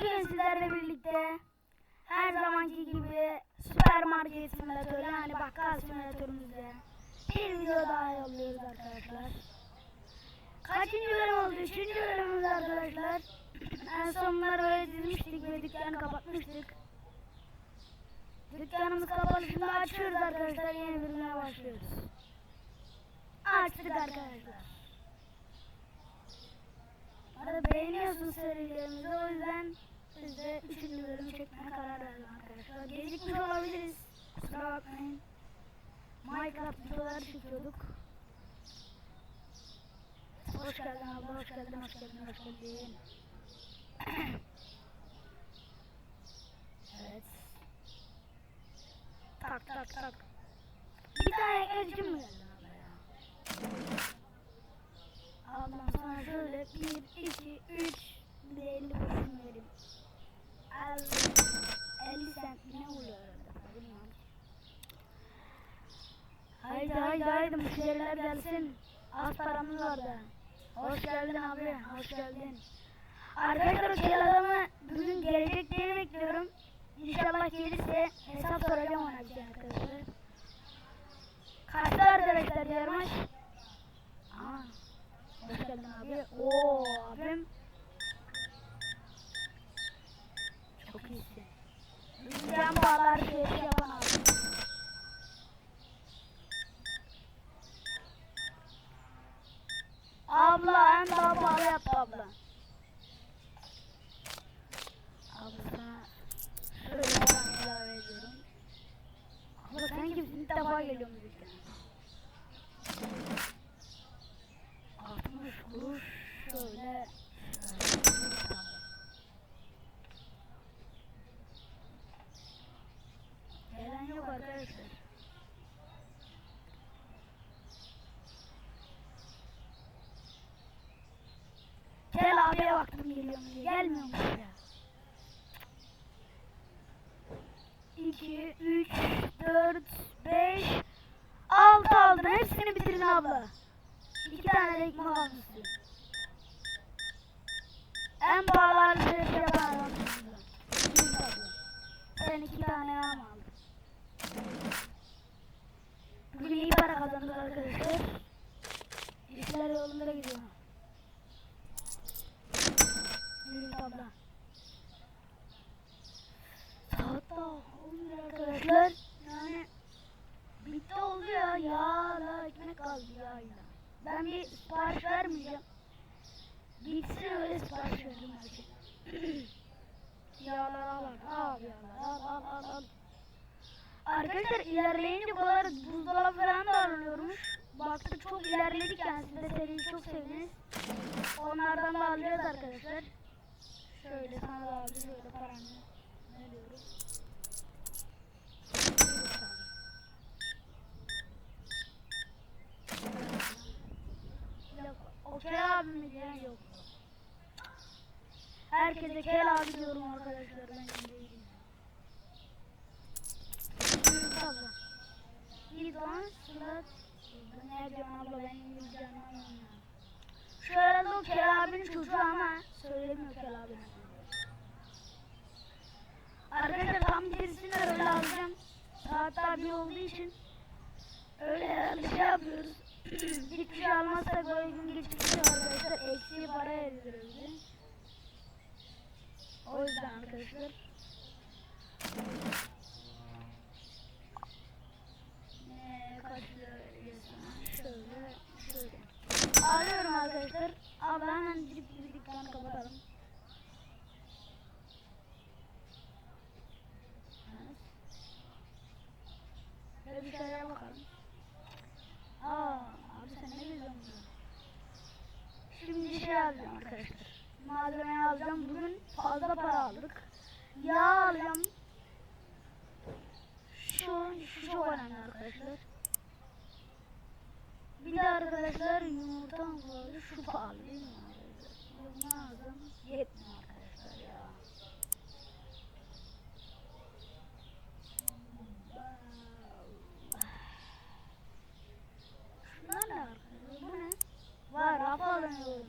Bugün sizlerle birlikte her zamanki gibi süpermarket simülatörü yani bakkal simülatörümüzde bir video daha yolluyoruz arkadaşlar. Kaçıncı bölüm oldu? Üçüncü bölümümüz arkadaşlar. en son bunları böyle dizmiştik ve dükkanı kapatmıştık. Dükkanımız kapalı şimdi açıyoruz arkadaşlar yeni bölüme başlıyoruz. Açtık arkadaşlar. Beğeniyorsunuz serilerimizi o yüzden biz de 3. bölümü çekmeye karar verdik arkadaşlar. Gecikmiş olabiliriz. Kusura bakmayın. Minecraft videoları çekiyorduk. Hoş geldin abla, hoş geldin, hoş geldin, hoş geldin. evet. Tak tak tak. Bir tane ekledim mi geldin sana şöyle 1, 2, 3 bir de 50 kuruşunu vereyim. Al 50 cent ne oluyor orada bilmiyorum. Haydi haydi haydi müşteriler gelsin. Az paramız var da. Hoş geldin abi, hoş geldin. Arkadaşlar kel adamı bugün gelecek diye bekliyorum. İnşallah gelirse hesap soracağım ona bir şey arkadaşlar. Kaçta arkadaşlar yarmış? Aa, geldin abi. Oo abim. Çok iyisin. Bizden bağlar şey yapan abi. Abla en daha pahalı yaptı abla. Abla sana şöyle ben ilave ediyorum. Abla sen kimsin? İlk defa geliyorum bu dükkana. 60 kuruş şöyle. Tamam. Gelen yok arkadaşlar. Kel abiye baktım geliyor mu diye. Gelmiyormuş ya. 2, 3, 4, 5, 6 aldın. Hepsini bitirdin abla. İki tane de ekmek almışsın. En pahalı şey adamsın. Biz abla. Sen iki tane yağ mı aldın? Bugün iyi para kazandık arkadaşlar. İşler yolunda gidiyor. Yürü abla. Saat daha 11 arkadaşlar. Yani bitti oldu ya. Yağla ekmek kaldı yağla. Ben bir sipariş vermeyeceğim. Bitsin öyle sipariş verdim her şey. Yağlar al al yağlar al al al al. Arkadaşlar ilerleyince bu kadar buzdolabı falan da alınıyormuş. Baktık çok ilerledik yani siz de seriyi çok sevdiniz. Onlardan da alacağız arkadaşlar. Şöyle sana da aldım şöyle paranı. Ne diyoruz? Yok, o Diyen yok. Herkese Kel abi diyorum arkadaşlar ben değilim. Abla. Bir dans surat. Ne diyorsun abla ben İngilizce anlamıyorum. Şu arada o Kel abinin çocuğu ama söylemiyor Kel abinin. Arkadaşlar tam gerisini öyle alacağım. Saat daha bir olduğu için öyle herhalde şey yapıyoruz. Hiçbir şey almazsak böyle gün geçiriyor arkadaşlar. Eksiği para ediliyor bize. O yüzden arkadaşlar. Şöyle. Alıyorum arkadaşlar. Abi hemen gidip bir dükkanı kapatalım. Şöyle bir şeylere bakalım. Aa, abi sen ne güzel olmuşsun. Şimdi şey alacağım arkadaşlar. Malzemeyi alacağım. Bugün fazla para aldık. Yağ alacağım. Şu, şu çok önemli arkadaşlar. Bir de arkadaşlar yumurta var. Şu pahalı değil mi? Lazım. Yetmiyor arkadaşlar ya. Şunlar ne arkadaşlar? Bu ne? Var raf alınıyor.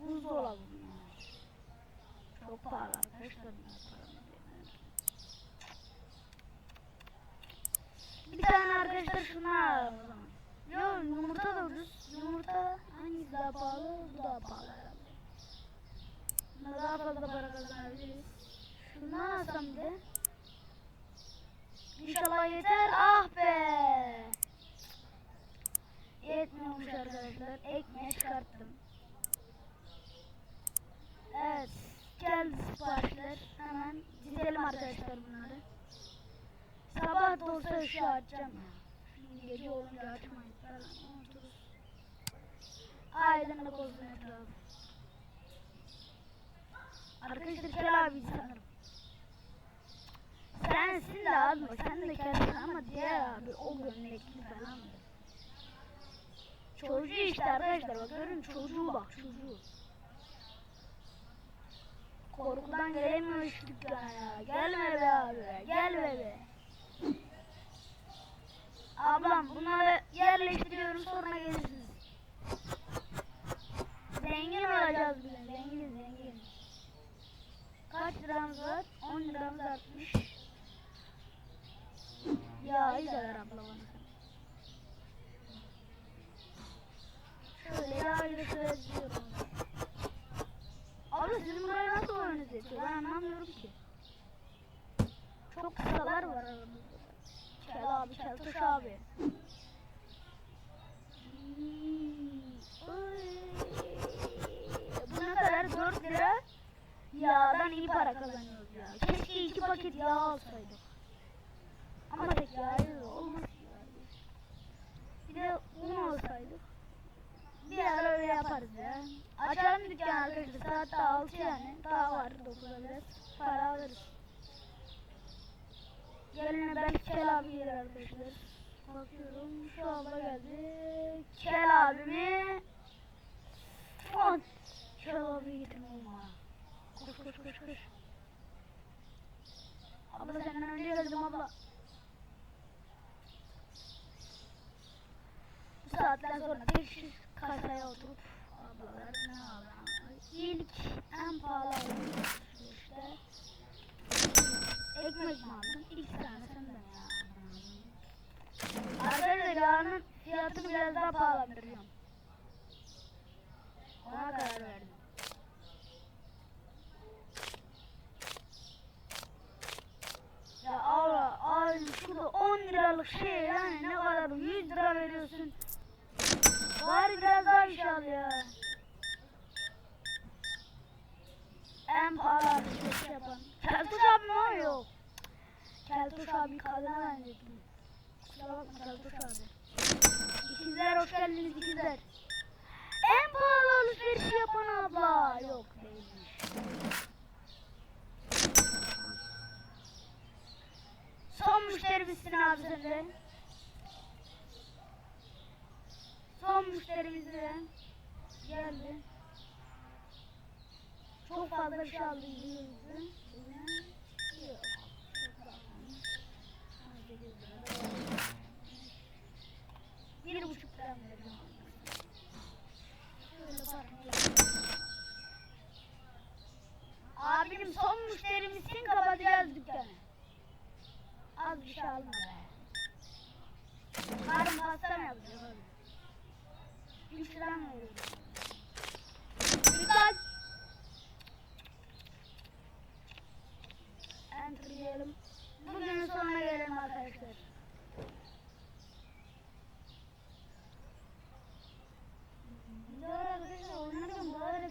Buzdolabı bunlar. Çok pahalı arkadaşlar. şunlar o zaman. Yok yumurta da ucuz. Yumurta hangisi daha pahalı? Bu daha pahalı herhalde. Bunda daha fazla para kazanabiliriz. Şundan alsam bir de. İnşallah yeter. Ah be. Yetmiyormuş arkadaşlar. Ekmeğe çıkarttım. Evet. Geldi siparişler. Hemen dizelim arkadaşlar bunları. Sabah da olsa ışığı açacağım. Şimdi gece olunca. Unuturuz. Aydınlık olsun etrafı. Arkadaşlar Kel abi sanırım. Sensin de abi sen de Kel'sin ama diğer abi o gömlekli falan. Çocuğu işte arkadaşlar bak görün çocuğu bak çocuğu. Korkudan gelemiyor şu dükkana ya. Gelme be abi gelme be. Ablam bunları yerleştiriyorum sonra gelirsiniz. Zengin olacağız biz zengin zengin. Kaç liramız var? 10 liramız artmış. Ya iyi de ver abla. Abla sizin buraya nasıl oyunuz yetiyor? Ben anlamıyorum ki. Çok kısalar var aramızda. Kel abi, Keltoş abi. Hmm, oy. Bu ne kadar? 4 lira. Yağdan iyi para kazanıyoruz ya. Keşke iki paket yağ alsaydık. Ama tek yağ olmaz. Bir de un alsaydık. Bir ara öyle yaparız ya. Açalım dükkanı arkadaşlar. Saat daha 6 yani. Daha var 9'a biraz. Para alırız. Gelene belki Kel abi gelir arkadaşlar. Bakıyorum şu abla geldi. Kel abimi. Aman. Kel abi getirme olma. Koş koş koş koş. Abla senden önce geldim abla. Saatten sonra tek kişi kasaya oturup ablalar alalım? İlk en pahalı aldığım işte ekmek mi aldın? İki tane senden ya. Arkadaşlar yağının fiyatını biraz daha pahalandırıyorum. Ona karar verdim. Ya Allah abi şurada 10 liralık şey yani ne kadar 100 lira veriyorsun. Bari biraz daha iş al ya. En pahalı alışveriş yapan. Keltoş abi mi o? Yok. Keltoş abi kadına zannettim. Kusura bakma Keltoş abi. İkizler hoş geldiniz ikizler. En pahalı alışveriş yapan abla. Yok değilmiş. Son müşterimizsin abi sen de. Son müşterimiz de geldi. Çok fazla bir şey aldı yüzümüzden. Yok. Bir buçuk lira bakayım. Abim son müşterimizsin kapatacağız dükkanı. Az bir şey alma be. Karım pasta mı yapacak abi? Üç lira mı veriyorum? Dikkat! Enter diyelim. Bugünün sonuna gelelim arkadaşlar.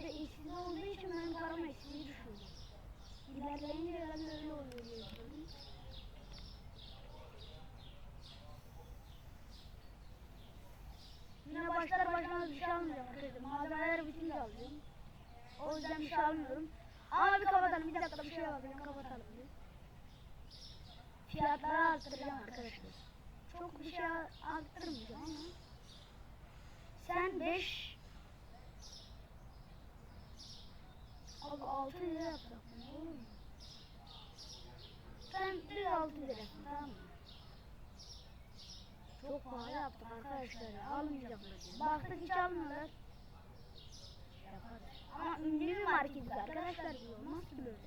Eksiz olduğu için benim param eksiği düşüyor. İlerleyince öyle oluyor başlamaz bir şey almıyorum arkadaşlar. Malzemeleri bitince alıyorum. O yüzden bir şey almıyorum. Ama bir kapatalım. Bir dakika bir şey yapalım. Kapatalım. Fiyatları arttıracağım arkadaşlar. Çok bir şey arttırmayacağım ama. Sen 5 Abi 6 lira ne olur mu? Sen bir 6 lira? Çok pahalı yaptık arkadaşlar ya. Almayacaklar. Baktık hiç almıyorlar. Yaparız. Ama ünlü bir marketiz arkadaşlar. Olmaz ki böyle.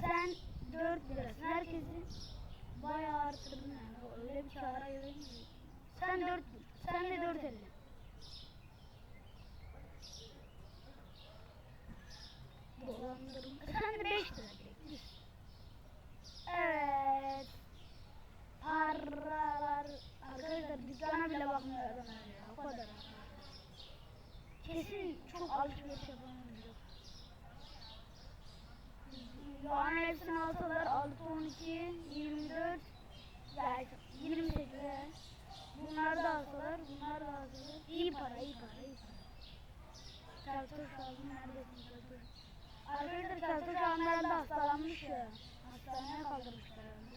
Sen 4 lirasın. Herkesin bayağı arttırdın yani. Öyle bir çağrı veremiyorum. Sen dört, sen de dört elli. Dolandırım. Sen de beş lira çek. Evet. Paralar. Arkadaşlar dükkana bile bakmıyor adam öyle ya. O kadar. Kesin çok alışveriş yapamıyor. Yani hepsini alsalar 6, 12, 24, yani 28. Bunlar da alsalar, bunlar da alsalar. İyi para, iyi para, iyi para. Keltoş aldım, neredesin Keltoş? Arkadaşlar Keltoş aldım herhalde hastalanmış ya. Hastaneye kaldırmışlar herhalde.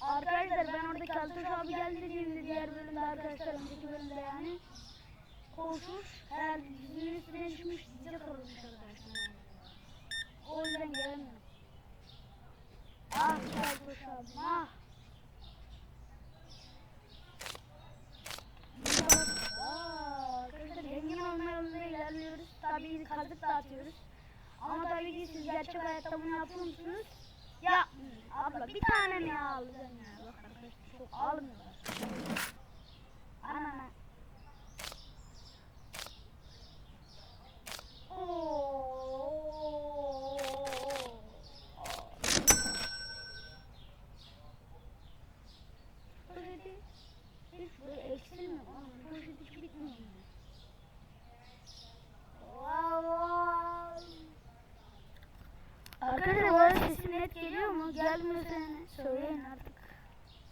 Arkadaşlar ben orada Keltoş abi geldi dediğimde diğer bölümde arkadaşlar önceki bölümde yani koşmuş herhalde dizinin üstüne düşmüş dize kırılmış arkadaşlar. O yüzden gelemiyorum. Ah abim ah. Arkadaşlar zengin olma ilerliyoruz. Tabii kazık dağıtıyoruz. Ama tabii ki siz gerçek hayatta bunu yapıyor musunuz? Yapmayın. Abla bir tane mi alacaksın ya? Bak arkadaşlar çok almıyorlar. Anana. Oğlum, Poşet hiç bitmiyor. Arkadaşlar arada sesim net geliyor mu? Gelmiyorsa söyleyin artık.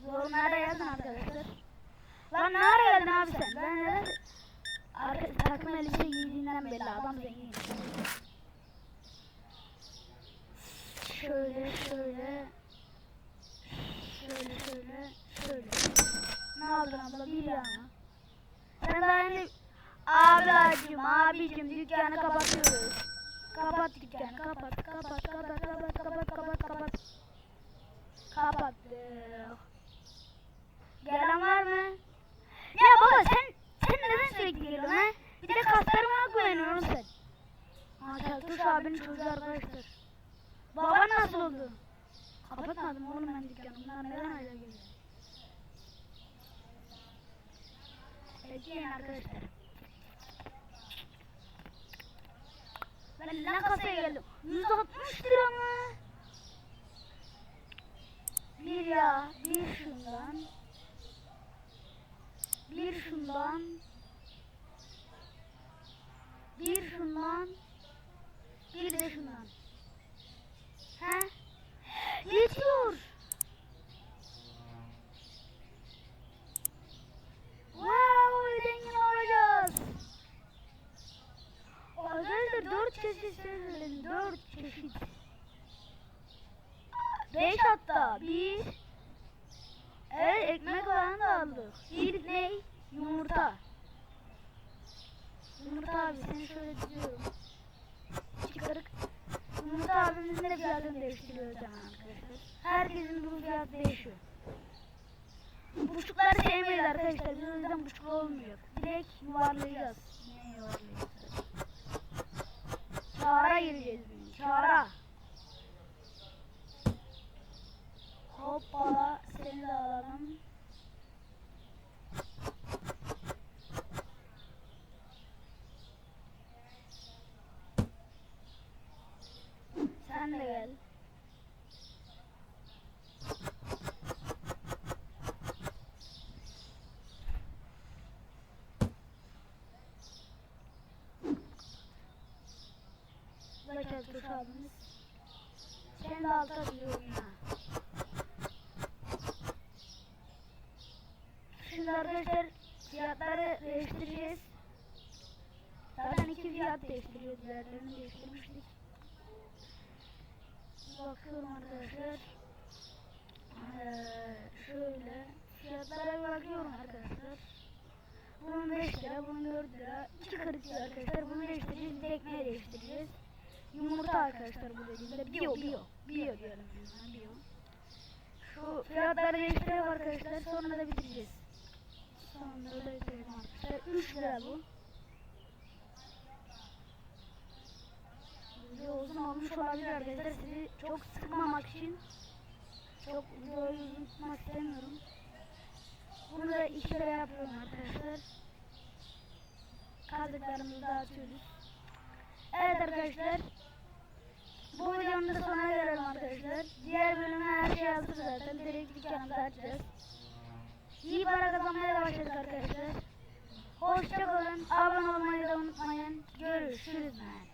Yorumlara yazın arkadaşlar. Lan ne ara geldin abi sen? Ben neden? Arka, takım elbise giydiğinden belli adam zengin. Şöyle şöyle. Şöyle şöyle şöyle. Ne aldın abla bir yana. Ben daha yeni Ablacım, abicim dükkanı kapatıyoruz. Kapat dükkanı, kapat, kapat, kapat, kapat, kapat, kapat, kapat. Kapattık. Gelen var mı? Ya baba sen, sen neden sürekli geliyorsun ha? Bir de kaslarıma güveniyorsun sen. Keltoş abinin çocuğu arkadaşlar. Baban nasıl oldu? Kapatmadım oğlum ben dükkanı. Bunlar neden öyle geliyor? Bekleyin arkadaşlar. Ben ne kasaya geldim? 160 lira mı? Bir ya, bir şundan. Bir şundan. Bir şundan. Bir de şundan. He? Yetiyor. Beş hatta. Bir. Evet ekmek da aldık. Bir ne? Yumurta. Yumurta abi seni şöyle tutuyorum. Çıkarık. Yumurta abimizin de fiyatını değiştiriyoruz hemen arkadaşlar. Herkesin bu fiyat değişiyor. Buçukları sevmeyiz arkadaşlar. Biz o yüzden buçuk olmuyor. Direkt yuvarlayacağız. Ne yuvarlayacağız? Çağrı gireceğiz Çağrı. Hoppala seni de alalım. Sen de gel. Tuş abimiz. Sen de alta ya. Şimdi arkadaşlar fiyatları değiştireceğiz. Zaten iki fiyat değiştiriyoruz. Diğerlerini değiştirmiştik. Bakıyorum arkadaşlar. Ee, şöyle fiyatlara bir bakıyorum arkadaşlar. Bunun 5 lira, bunun 4 lira. 2 kırık diyor arkadaşlar. Bunu değiştireceğiz, tekneye değiştireceğiz. Yumurta arkadaşlar bu dediğimde. Bio, bio. Bio. Bio. Şu fiyatları değiştirelim arkadaşlar. Sonra da bitireceğiz. Sonra da bitirelim arkadaşlar. 3 lira bu. Video uzun olmuş olabilir arkadaşlar. Sizi çok sıkmamak için çok videoyu uzun tutmak istemiyorum. Bunu da iki kere yapıyorum arkadaşlar. Kazıklarımızı dağıtıyoruz. Evet arkadaşlar. Bu videonun da sonuna gelelim arkadaşlar. Diğer bölüme her şey hazır zaten. Direkt dükkanımızı açacağız. İyi para kazanmaya başladık arkadaşlar. Hoşçakalın. Abone olmayı da unutmayın. Görüşürüz. man.